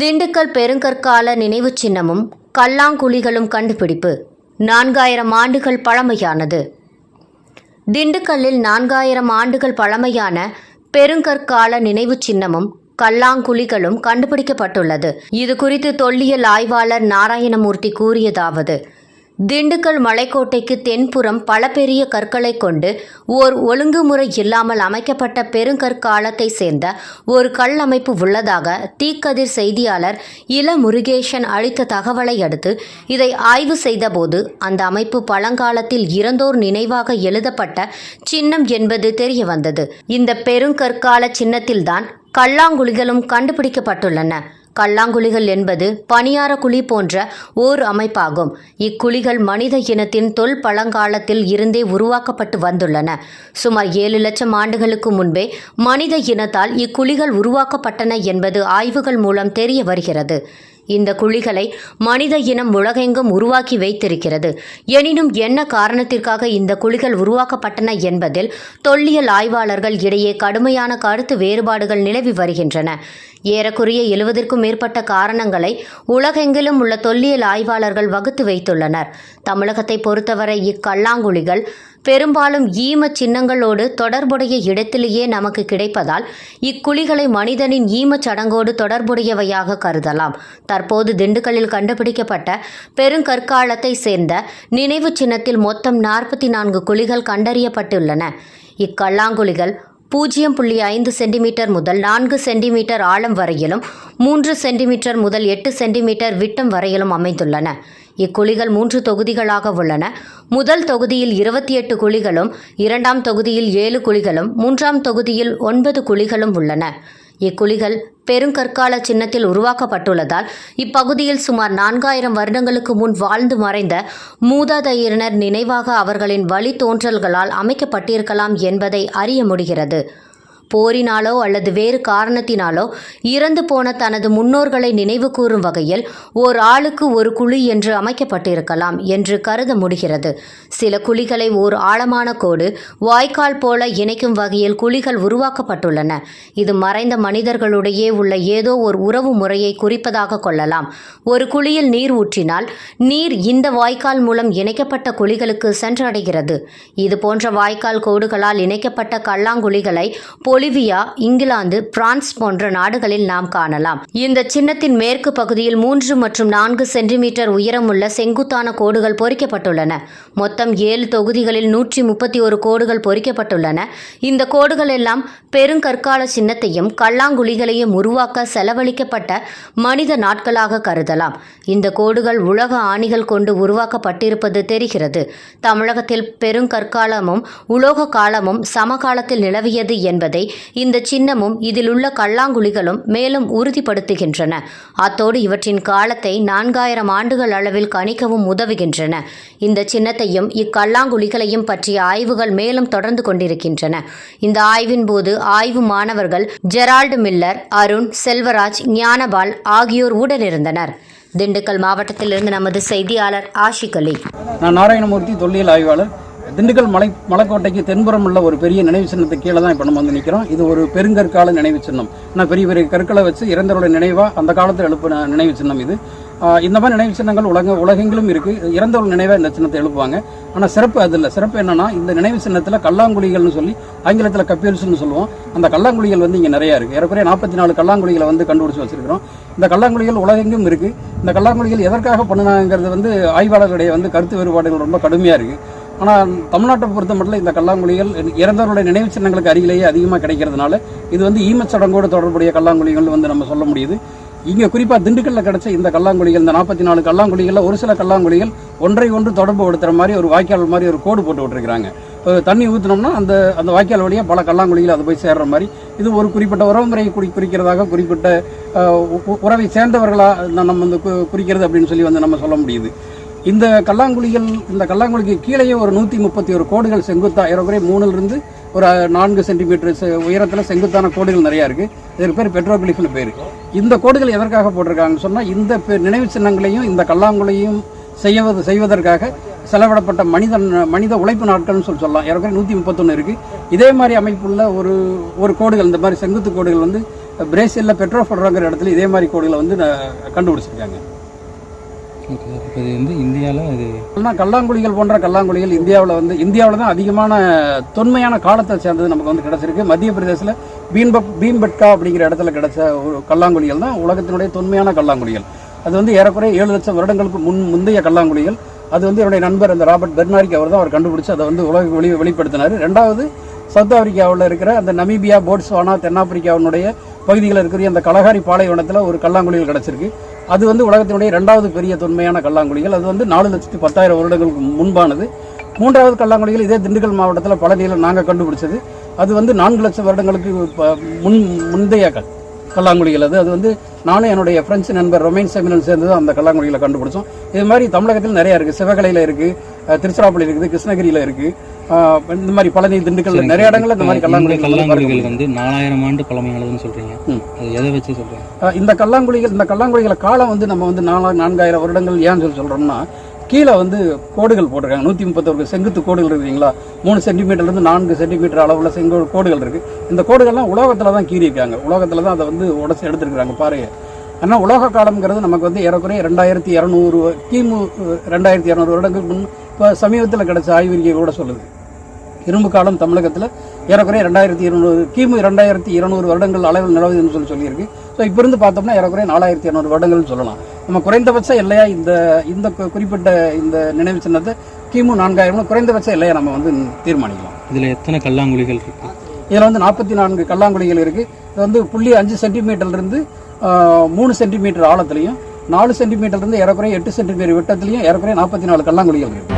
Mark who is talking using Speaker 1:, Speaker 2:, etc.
Speaker 1: திண்டுக்கல் பெருங்கற்கால நினைவுச் சின்னமும் கல்லாங்குழிகளும் கண்டுபிடிப்பு. நான்காயிரம் ஆண்டுகள் பழமையானது. திண்டுக்கல்லில் நான்காயிரம் ஆண்டுகள் பழமையான பெருங்கற்கால நினைவுச் சின்னமும் கல்லாங்குழிகளும் கண்டுபிடிக்கப்பட்டுள்ளது. இது குறித்து தொல்லியல் ஆய்வாளர் நாராயணமூர்த்தி கூறியதாவது திண்டுக்கல் மலைக்கோட்டைக்கு தென்புறம் பல பெரிய கற்களை கொண்டு ஓர் ஒழுங்குமுறை இல்லாமல் அமைக்கப்பட்ட பெருங்கற்காலத்தை சேர்ந்த ஒரு கல் அமைப்பு உள்ளதாக தீக்கதிர் செய்தியாளர் இள முருகேசன் அளித்த தகவலை அடுத்து இதை ஆய்வு செய்தபோது அந்த அமைப்பு பழங்காலத்தில் இறந்தோர் நினைவாக எழுதப்பட்ட சின்னம் என்பது தெரிய வந்தது இந்த பெருங்கற்கால சின்னத்தில்தான் கல்லாங்குழிகளும் கண்டுபிடிக்கப்பட்டுள்ளன. கல்லாங்குழிகள் என்பது பணியார குழி போன்ற ஓர் அமைப்பாகும். இக்குழிகள் மனித இனத்தின் தொல் பழங்காலத்தில் இருந்தே உருவாக்கப்பட்டு வந்துள்ளன. சுமார் ஏழு லட்சம் ஆண்டுகளுக்கு முன்பே மனித இனத்தால் இக்குழிகள் உருவாக்கப்பட்டன என்பது ஆய்வுகள் மூலம் தெரிய வருகிறது. இந்த குழிகளை மனித இனம் உலகெங்கும் உருவாக்கி வைத்திருக்கிறது. எனினும் என்ன காரணத்திற்காக இந்த குழிகள் உருவாக்கப்பட்டன என்பதில் தொல்லியல் ஆய்வாளர்கள் இடையே கடுமையான கருத்து வேறுபாடுகள் நிலவி வருகின்றன. ஏறக்குறைய எழுவதற்கும் மேற்பட்ட காரணங்களை உலகெங்கிலும் உள்ள தொல்லியல் ஆய்வாளர்கள் வகுத்து வைத்துள்ளனர். தமிழகத்தை பொறுத்தவரை இக்கல்லாங்குழிகள் பெரும்பாலும் ஈம சின்னங்களோடு தொடர்புடைய இடத்திலேயே நமக்கு கிடைப்பதால் இக்குழிகளை மனிதனின் ஈமச் சடங்கோடு தொடர்புடையவையாக கருதலாம். தற்போது திண்டுக்கல்லில் கண்டுபிடிக்கப்பட்ட பெருங்கற்காலத்தை சேர்ந்த நினைவு சின்னத்தில் மொத்தம் நாற்பத்தி நான்கு குழிகள் கண்டறியப்பட்டுள்ளன. இக்கல்லாங்குழிகள் பூஜ்ஜியம் புள்ளி ஐந்து சென்டிமீட்டர் முதல் நான்கு சென்டிமீட்டர் ஆழம் வரையிலும் மூன்று சென்டிமீட்டர் முதல் எட்டு சென்டிமீட்டர் விட்டம் வரையிலும் அமைந்துள்ளன. இக்குழிகள் மூன்று தொகுதிகளாக உள்ளன. முதல் தொகுதியில் இருபத்தி எட்டு குழிகளும் இரண்டாம் தொகுதியில் ஏழு குழிகளும் மூன்றாம் தொகுதியில் ஒன்பது குழிகளும் உள்ளன. இக்குழிகள் பெருங்கற்கால சின்னத்தில் உருவாக்கப்பட்டுள்ளதால் இப்பகுதியில் சுமார் நான்காயிரம் வருடங்களுக்கு முன் வாழ்ந்து மறைந்த மூதாதையினர் நினைவாக அவர்களின் வழித்தோன்றல்களால் அமைக்கப்பட்டிருக்கலாம் என்பதை அறிய முடிகிறது. போரினாலோ அல்லது வேறு காரணத்தினாலோ இறந்து போன தனது முன்னோர்களை நினைவு கூறும் வகையில் ஓர் ஆளுக்கு ஒரு குழி என்று அமைக்கப்பட்டிருக்கலாம் என்று கருத முடிகிறது. சில குழிகளை ஓர் ஆழமான கோடு வாய்க்கால் போல இணைக்கும் வகையில் குழிகள் உருவாக்கப்பட்டுள்ளன. இது மறைந்த மனிதர்களுடையே உள்ள ஏதோ ஒரு உறவு முறையை குறிப்பதாக கொள்ளலாம். ஒரு குழியில் நீர் ஊற்றினால் நீர் இந்த வாய்க்கால் மூலம் இணைக்கப்பட்ட குழிகளுக்கு சென்றடைகிறது. இது போன்ற வாய்க்கால் கோடுகளால் இணைக்கப்பட்ட கல்லாங்குழிகளை பொலிவியா இங்கிலாந்து பிரான்ஸ் போன்ற நாடுகளில் நாம் காணலாம். இந்த சின்னத்தின் மேற்கு பகுதியில் மூன்று மற்றும் நான்கு சென்டிமீட்டர் உயரமுள்ள செங்குத்தான கோடுகள் பொறிக்கப்பட்டுள்ளன. மொத்தம் ஏழு தொகுதிகளில் நூற்றி முப்பத்தி ஒரு கோடுகள் பொறிக்கப்பட்டுள்ளன. இந்த கோடுகள் எல்லாம் பெருங்கற்கால சின்னத்தையும் கல்லாங்குழிகளையும் உருவாக்க செலவழிக்கப்பட்ட மனித நாட்களாக கருதலாம். இந்த கோடுகள் உலக ஆணிகள் கொண்டு உருவாக்கப்பட்டிருப்பது தெரிகிறது. தமிழகத்தில் பெருங்கற்காலமும் உலோக காலமும் சமகாலத்தில் நிலவியது என்பதை இந்த சின்னமும் இதில் உள்ள கல்லாங்குழிகளும் மேலும் உறுதிப்படுத்துகின்றன. அத்தோடு இவற்றின் காலத்தை நான்காயிரம் ஆண்டுகள் அளவில் கணிக்கவும் உதவுகின்றன. இந்த சின்னத்தையும் இக்கல்லாங்குழிகளையும் பற்றிய ஆய்வுகள் மேலும் தொடர்ந்து கொண்டிருக்கின்றன. இந்த ஆய்வின் போது ஆய்வு மாணவர்கள் ஜெரால்டு மில்லர் அருண் செல்வராஜ் ஞானபால் ஆகியோர் உடனிருந்தனர். திண்டுக்கல் மாவட்டத்திலிருந்து நமது செய்தியாளர் ஆஷிக் அலி.
Speaker 2: நான் நாராயணமூர்த்தி தொல்லியல் ஆய்வாளர். திண்டுக்கல் மலை மலைக்கோட்டைக்கு தென்புறம் உள்ள ஒரு பெரிய நினைவு சின்னத்துக்கு கீழே தான் இப்போ நம்ம வந்து நிற்கிறோம் இது ஒரு பெருங்கற்கால நினைவு சின்னம். ஆனால் பெரிய பெரிய கற்களை வச்சு இறந்தவருடைய நினைவாக அந்த காலத்தில் எழுப்பின நினைவு சின்னம் இது. இந்த மாதிரி நினைவு சின்னங்கள் உலக உலகெங்கிலும் இருக்குது இறந்தவர்கள் நினைவாக இந்த சின்னத்தை எழுப்புவாங்க. ஆனால் சிறப்பு அது இல்லை. சிறப்பு என்னென்னா இந்த நினைவு சின்னத்தில் கல்லாங்குழிகள்னு சொல்லி ஆங்கிலத்தில் கப்பீல்ஸ்னு சொல்லுவோம். அந்த கல்லாங்குழிகள் வந்து இங்கே நிறையா இருக்குது ஏறக்குறைய நாற்பத்தி நாலு கல்லாங்குழிகளை வந்து கண்டுபிடிச்சி வச்சிருக்கிறோம். இந்த கல்லாங்குழிகள் உலகெங்கும் இருக்குது இந்த கல்லாங்குழிகள் எதற்காக பண்ணினாங்கிறது வந்து ஆய்வாளர்களுடைய வந்து கருத்து வேறுபாடுகள் ரொம்ப கடுமையாக இருக்குது ஆனால் தமிழ்நாட்டை பொறுத்த மட்டும் இந்த கல்லாங்குழிகள் இறந்தவருடைய நினைவு சின்னங்களுக்கு அருகிலேயே அதிகமாக கிடைக்கிறதுனால இது வந்து ஈமச்சடங்கோடு தொடர்புடைய கல்லாங்குழிகள் வந்து நம்ம சொல்ல முடியுது. இங்கே குறிப்பாக திண்டுக்கல்ல கிடைச்ச இந்த கல்லாங்குழிகள் இந்த நாற்பத்தி நாலு கல்லாங்குழிகளில் ஒரு சில கல்லாங்குழிகள் ஒன்றை ஒன்று தொடர்பு படுத்துகிற மாதிரி ஒரு வாய்க்கால் மாதிரி ஒரு கோடு போட்டு விட்டுருக்காங்க இப்போ தண்ணி ஊற்றினோம்னா அந்த அந்த வாய்க்கால் வழியாக பல கல்லாங்குழிகள் அது போய் சேர்ற மாதிரி இது ஒரு குறிப்பிட்ட உறவுமுறையை குறி குறிக்கிறதாக குறிப்பிட்ட உறவை சேர்ந்தவர்களாக நம்ம வந்து கு- குறிக்கிறது அப்படின்னு சொல்லி வந்து நம்ம சொல்ல முடியுது. இந்த கல்லாங்குழிகள் இந்த கல்லாங்குழிக்கு கீழேயே ஒரு நூற்றி முப்பத்தி ஒரு கோடுகள் செங்குத்தா ஏறக்குறைய மூணுலேருந்து ஒரு நான்கு சென்டிமீட்டர் உயரத்தில் செங்குத்தான கோடுகள் நிறையா இருக்குது இதற்கு பேர் பெட்ரோகிளிஃப்னு பேர். இந்த கோடுகள் எதற்காக போட்டிருக்காங்கன்னு சொன்னால் இந்த பெ- நினைவு சின்னங்களையும் இந்த கல்லாங்குழியும் செய்வது செய்வதற்காக செலவிடப்பட்ட மனிதன் மனித உழைப்பு நாட்கள்னு சொல்லி சொல்லலாம். ஏறக்குறைய நூற்றி முப்பத்தொன்று இருக்குது இதே மாதிரி அமைப்புள்ள ஒரு ஒரு கோடுகள் இந்த மாதிரி செங்குத்து கோடுகள் வந்து பிரேசிலில் பெட்ரோஃபோடுறங்கிற இடத்துல இதே மாதிரி கோடுகளை வந்து கண்டுபிடிச்சிருக்காங்க.
Speaker 3: இப்போ இது வந்து இந்தியாவில் இது
Speaker 2: ஆனால் கல்லாங்குழிகள் போன்ற கல்லாங்குழிகள் இந்தியாவில் வந்து இந்தியாவில் தான் அதிகமான தொன்மையான காலத்தை சேர்ந்தது நமக்கு வந்து கிடச்சிருக்கு. மத்திய பிரதேசத்தில் பீன்பக் பீம்பட்கா அப்படிங்கிற இடத்துல கிடைச்ச ஒரு கல்லாங்குழிகள் தான் உலகத்தினுடைய தொன்மையான கல்லாங்குழிகள். அது வந்து ஏறக்குறைய ஏழு லட்சம் வருடங்களுக்கு முன் முந்தைய கல்லாங்குழிகள். அது வந்து என்னுடைய நண்பர் அந்த ராபர்ட் பெர்னாரிக் அவர் தான் அவர் கண்டுபிடிச்சு அதை வந்து உலக வெளி வெளிப்படுத்தினார். ரெண்டாவது சவுத் ஆப்பிரிக்காவில் இருக்கிற அந்த நமீபியா போட்ஸ்வானா தென்னாப்பிரிக்காவினுடைய பகுதிகளில் இருக்கிற அந்த கலகாரி பாலைவனத்தில் ஒரு கல்லாங்குழிகள் கிடச்சிருக்கு. அது வந்து உலகத்தினுடைய ரெண்டாவது பெரிய தொன்மையான கல்லாங்குழிகள். அது வந்து நாலு லட்சத்தி பத்தாயிரம் வருடங்களுக்கு முன்பானது. மூன்றாவது கல்லாங்குழிகள் இதே திண்டுக்கல் மாவட்டத்தில் பழனியில் நாங்கள் கண்டுபிடிச்சது. அது வந்து நான்கு லட்சம் வருடங்களுக்கு ப- முன் முந்தைய கல் கல்லாங்குழிகள் அது. அது வந்து நானும் என்னுடைய ஃப்ரெண்ட்ஸ் நண்பர் ரொமைன் செமினல் சேர்ந்து தான் அந்த கல்லாங்குழிகளை கண்டுபிடிச்சோம். இது மாதிரி தமிழகத்தில் நிறையா இருக்குது சிவகலையில் இருக்குது திருச்சிராப்பள்ளி இருக்குது கிருஷ்ணகிரியில் இருக்குது இந்த மாதிரி பழனி திண்டுக்கல் நிறைய இடங்கள்ல இந்த மாதிரி கல்லாங்குழிகள் வந்து
Speaker 3: நாலாயிரம் ஆண்டு பழமையானதுன்னு சொல்றீங்க. அது எதை வச்சு சொல்றீங்க?
Speaker 2: இந்த கல்லாங்குழிகள் இந்த கல்லாங்குழிகளை காலம் வந்து நம்ம வந்து நாலா நான்காயிரம் வருடங்கள் ஏன்னு சொல்லி சொல்கிறோம்னா கீழே வந்து கோடுகள் போட்டிருக்காங்க. நூற்றி முப்பத்தொரு செங்குத்து கோடுகள் இருக்குங்களா மூணு சென்டிமீட்டர்லேருந்து நான்கு சென்டிமீட்டர் அளவுள்ள செங்கோ கோடுகள் இருக்குது இந்த கோடுகள்லாம் உலோகத்தில் தான் கீறியிருக்காங்க. உலோகத்தில் தான் அதை வந்து உடச்சி எடுத்துருக்காங்க பாறையை ஆனால் உலோக காலம்ங்கிறது நமக்கு வந்து ஏறக்குறைய ரெண்டாயிரத்தி இரநூறு கிமு ரெண்டாயிரத்தி இரநூறு வருடங்களுக்கு முன் இப்போ சமீபத்தில் கிடைச்ச ஆய்வறிக்கை கூட சொல்லுது. இரும்பு காலம் தமிழகத்தில் ஏறக்குறைய ரெண்டாயிரத்தி இருநூறு கிமு ரெண்டாயிரத்தி இருநூறு வருடங்கள் அளவில் நிலவுதுன்னு சொல்லி சொல்லியிருக்கு. ஸோ இப்போ இருந்து பார்த்தோம்னா ஏறக்குறைய நாலாயிரத்தி இரநூறு வருடங்கள்னு சொல்லலாம். நம்ம குறைந்தபட்ச எல்லையா இந்த இந்த குறிப்பிட்ட இந்த நினைவு சின்னத்தை கிமு நான்காயிரம் குறைந்தபட்ச எல்லையா நம்ம வந்து தீர்மானிக்கலாம்.
Speaker 3: இதுல எத்தனை கல்லாங்குழிகள் இருக்கு?
Speaker 2: இதில் வந்து நாற்பத்தி நான்கு கல்லாங்குழிகள் இருக்குது இது வந்து புள்ளி அஞ்சு சென்டிமீட்டர்லேருந்து மூணு சென்டிமீட்டர் ஆழத்துலையும் நாலு சென்டிமீட்டர்லேருந்து ஏறக்குறைய எட்டு சென்டிமீட்டர் விட்டத்துலையும் ஏறக்குறைய நாற்பத்தி நாலு கல்லாங்குழிகள் இருக்குது